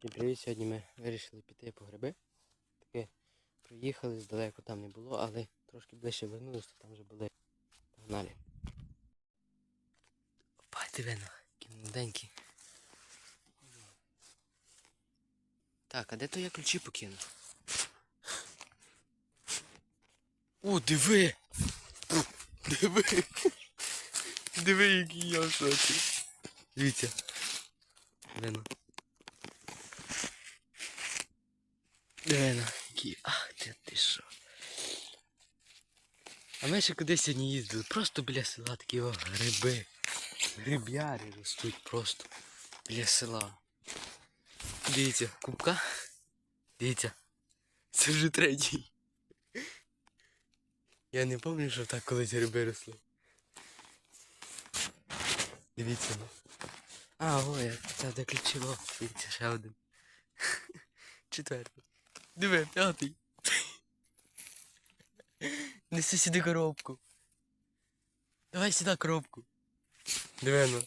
Всім привіт! Сьогодні ми вирішили піти по гриби. Таке приїхали, здалеку там не було, але трошки ближче вернулися, там вже були. Погнали. Опа, диви на, які. Так, а де то я ключі покинув? О, диви! Диви! Диви, який я шоці. Дивіться. Диви Диви який. Ах, ти ти що. А ми ще кудись сьогодні їздили. Просто біля села такі о, гриби. Гриб'яри ростуть просто біля села. Дивіться, кубка. Дивіться. Це вже третій. Я не пам'ятаю, що так колись гриби росли. Дивіться. А, ой, я це де ключово. Дивіться, ще один. Четвертий. Диви, п'ятий. Неси сюди коробку. Давай сюди коробку. Диви, ну.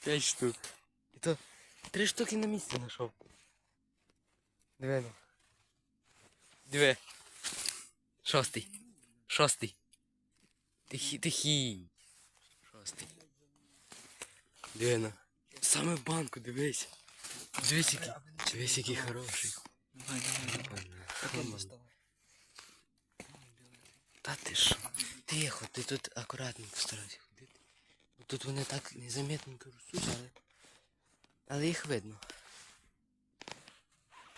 П'ять штук. І то три штуки на місці знайшов. Диви, ну. Диви. Шостий. Шостий. Тихий, тихий. Шостий. Диви, ну. Саме в банку, дивись. Дивись, який, дивись, який хороший. Та ти ж. Тихо, ти тут акуратненько старайся ходити. Тут вони так незаметненько ростуть, але. Але їх видно.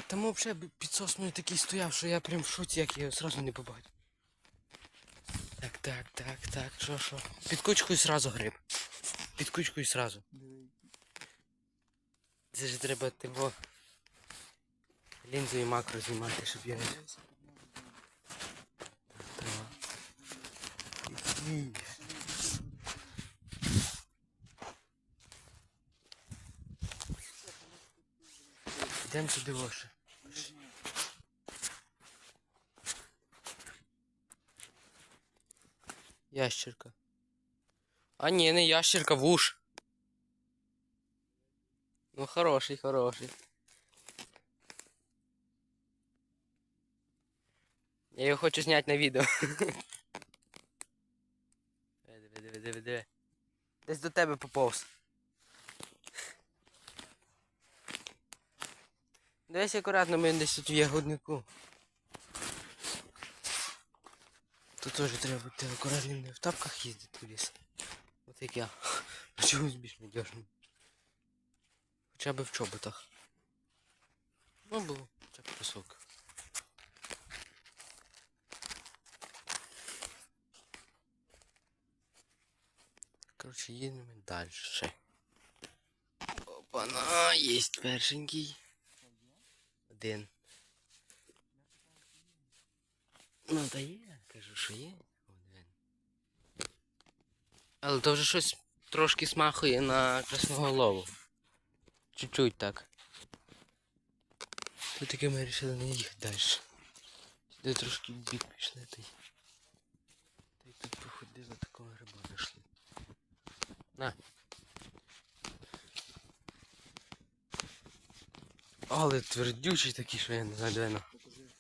Там взагалі підсос мій такий стояв, що я прям в шоці, як я його сразу не побачив. Так, так, так, так, що, що? Під кучкою сразу гриб. Під кучкою сразу. Це ж треба типу лінзу і макро знімати, щоб я не. Йдемо туди воше. Ящерка. А ні, не ящерка, вуш. Ну хороший, хороший. Я його хочу зняти на відео. Диви, диви, диви, диви. Десь до тебе поповз. Дивись акуратно, ми десь тут в ягоднику. Тут теж треба бути акуратним, не в тапках їздити в ліс. От як я. А чогось більш надіжно. Хоча б в чоботах. Ну було, хоча б кросовка. Коротше, їдемо далі. Опана, є першенький. Один. Ну та є, кажу, що є. Один. Але то вже щось трошки смахує на красноголову. Чуть-чуть так. Тут таки ми вирішили не їхати далі. Сюди трошки в бік пішли та й. Та й тут походили такого гриба знайшли. На. Але твердючий такий, що я не знаю, де. Покажи.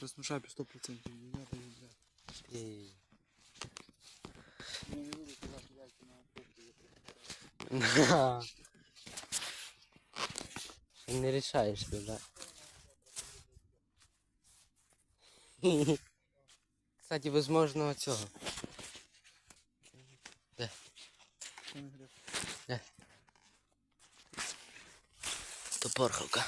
100% я даю, блядь. Ей. Я не буду казати, як на Не рішаєшся, да? Кстати, возможно, цього. Де? Гриб? То порхавка.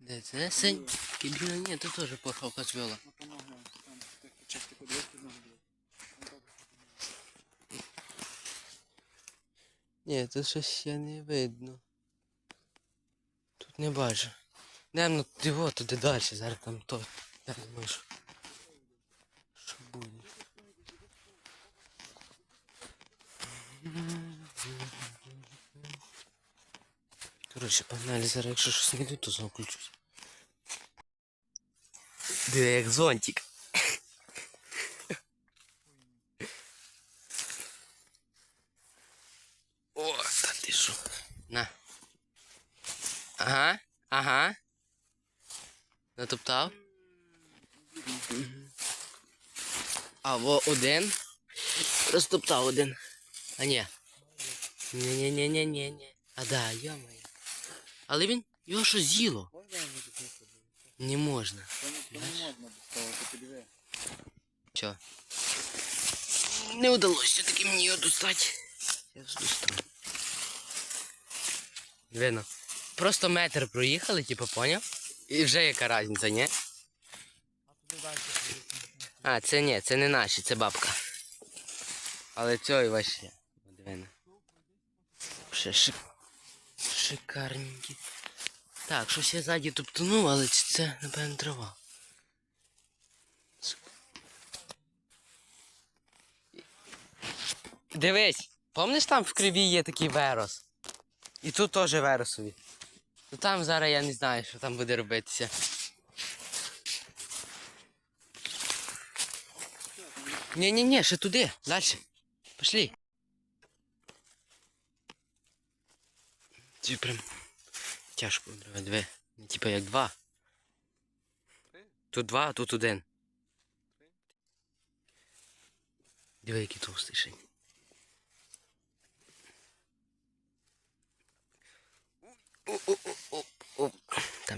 Де це? Синь? Кібіна ні, то теж. Ну, так. Ні, тут щось я не видно. Тут не бачу. Не, ну диво, туди далі, зараз там то. Я думаю, що. Що буде? Коротше, погнали зараз, якщо щось не йду, то знову включусь. Диви, як зонтик. О, та ти що? На. Ага, ага. Натоптав. А во один. Розтоптав один. А ні. Ні-ні-ні-ні-ні. А да, йомає. Але він його що з'їло. Не можна. Не- можна. Чо? Не вдалося таки мені його достати. Я ж достану. Видно. Просто метр проїхали, типу, поняв? І вже яка різниця, ні? А це ні, це не наші, це бабка. Але цього і. Дивина. Ще шик... шикарненькі. Так, щось я ззаді топтанув, але це, напевно, трава. Дивись, помниш там в криві є такий верос? І тут теж веросові. Ну там зараз я не знаю, що там буде робитися. Ні-ні-ні, ще туди, далі. Пішли. Це прям тяжко треба дві. Типа як два. Тут два, а тут один. Диви, який товстий ще.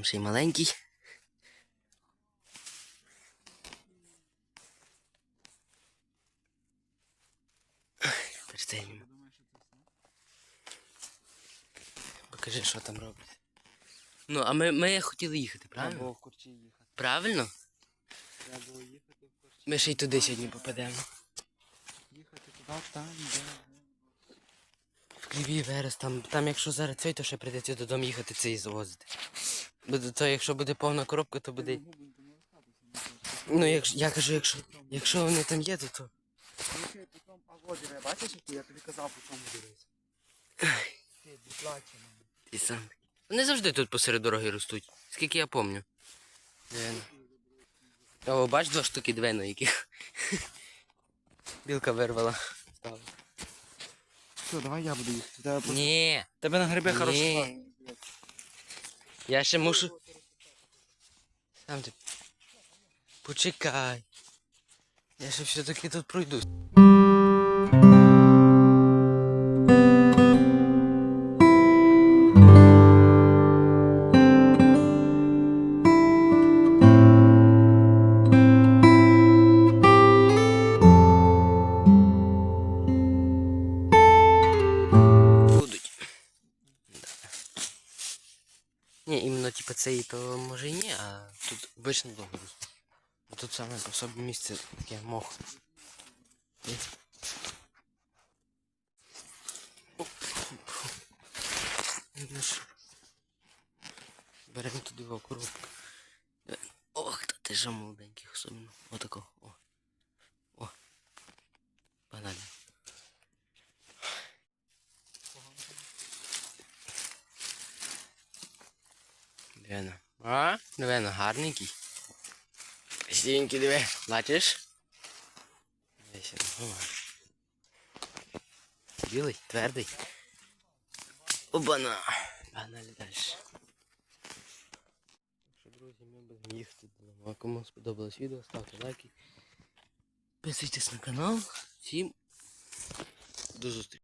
Там ще й маленький. Покажи, що там робить. Ну, а ми, ми хотіли їхати, правильно? Треба було в Корчі їхати. Правильно? Треба було їхати в Корчі. Ми ще й туди сьогодні попадемо. Їхати туди, там, де... В Кривій верес, там, там якщо зараз цей, то ще прийдеться додому їхати цей завозити. Буде то, якщо буде повна коробка, то буде. Ну, якщо, я кажу, якщо, якщо вони там є, то то. Бачиш, я тобі казав, по чому дивись. Ти, сам. Вони завжди тут посеред дороги ростуть. Скільки я пам'ятаю. О, бач два штуки двено яких. Білка вирвала. Все, давай я буду. Тебе, Ні, Тебе на грибі Ні. Я ще мушу. Сам ти. Почекай. Я ще все-таки тут пройдусь. Цей, то може і ні, а тут обично. А тут саме по собі місце таке мох. Беремо туди в. Е, Ох, та ти ж молоденьких особливо. Отако. О. Дивно. А? Дивно, гарненький. Сінький, диви. Бачиш? Дивися. Білий, твердий. Обана. Погнали далі. Друзі, ми будемо їхати додому. Кому сподобалось відео, ставте лайки. Підписуйтесь на канал. Всім до зустрічі.